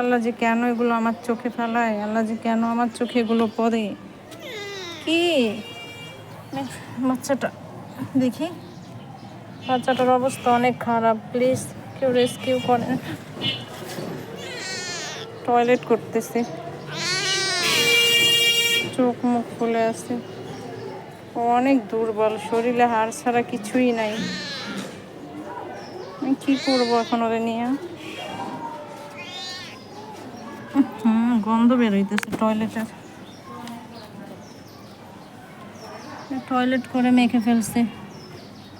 আল্লাহ যে কেন এগুলো আমার চোখে ফেলায়? আল্লাহ যে কেন আমার চোখে এগুলো পড়ে? কি? বাচ্চাটা, দেখি। বাচ্চাটার অবস্থা অনেক খারাপ প্লিজ কেউ রেস্কিউ করেন। টয়লেট করতেছে। চোখ মুখ খুলে আছে। অনেক দুর্বল, শরীরে হাড় ছাড়া কিছুই নাই। কি করব এখন ওরে নিয়ে? হুম, গন্ধ বেরোইতেছে টয়লেটের টয়লেট করে মেখে ফেলছে।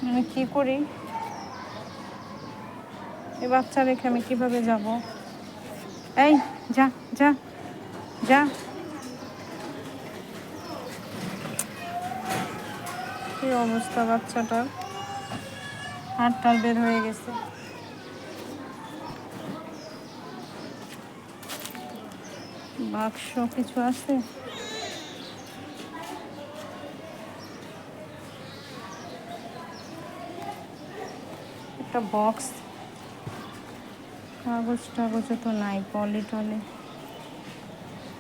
আমি কি করি? এই বাচ্চা রেখে আমি কীভাবে যাব? এই, যা যা যা। কি অবস্থা বাচ্চাটার? হাড়টার বের হয়ে গেছে। বাক্স কিছু আছে? একটা বক্স। কাগজ টাগজও তো নাই, পলি টলি।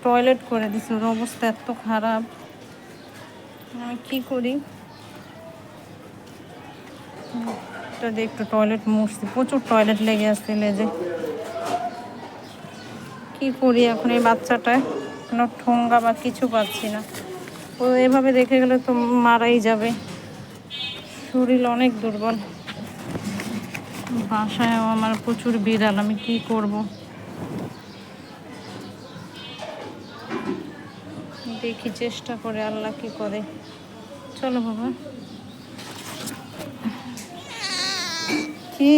টয়লেট করে দিছে, ওর অবস্থা এত খারাপ। আমি কি করি? এটা দিয়ে একটু টয়লেট মুছছি, প্রচুর টয়লেট লেগে আসছে লেজে কি করি এখন এই বাচ্চাটায়? কোনো ঠোঙ্গা বা কিছু পাচ্ছি না। ও এভাবে দেখে গেলে তো মারাই যাবে। শরীর অনেক দুর্বল। বাসায়ও আমার প্রচুর বিড়াল, আমি কি করব? দেখি চেষ্টা করে আল্লাহ কি করে। চলো বাবা। কি?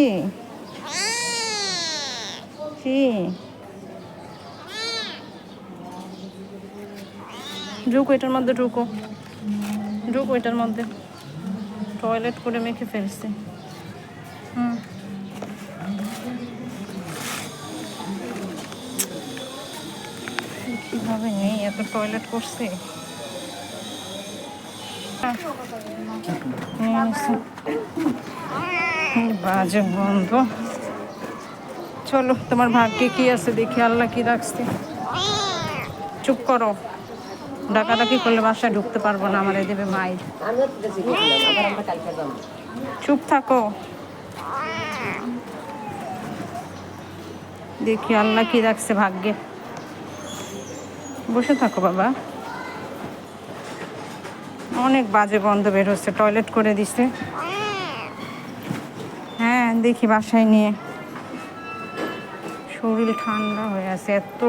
কি? ঢুকো এটার মধ্যে ঢুকো। ঢুকো এটার মধ্যে। টয়লেট করে মেখে ফেলছে। হুম। কীভাবে নেই? এত টয়লেট করছে। বাজে বন্ধ চলো, তোমার ভাগ্যে কি আছে দেখি? আল্লাহ কি রাখছে? চুপ করো। ডাকাডাকি করলে বাসায় ঢুকতে পারব না আমার দেবে যাব চুপ থাকো। দেখি আল্লাহ কি রাখছে ভাগ্যে। বসে থাকো বাবা। অনেক বাজে বন্ধ বের হচ্ছে, টয়লেট করে দিছে। হ্যাঁ দেখি বাসায় নিয়ে। শরীর ঠান্ডা হয়ে আছে, এত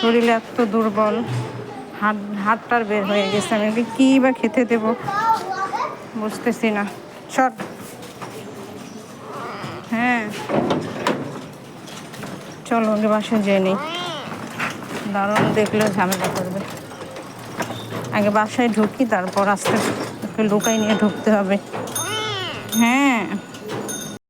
শরীর এত দুর্বল। হাত, হাতটার বের হয়ে গেছে। আমি ওকে কী বা খেতে দেবো? বুঝতেছি না। সর। হ্যাঁ। চলো ওকে বাসে যেয়ে নিই। দারুণ দেখলেও ঝামেলা করবে। আগে বাসায় ঢুকি, তারপর আস্তে ওকে লুকাই নিয়ে ঢুকতে হবে। হ্যাঁ।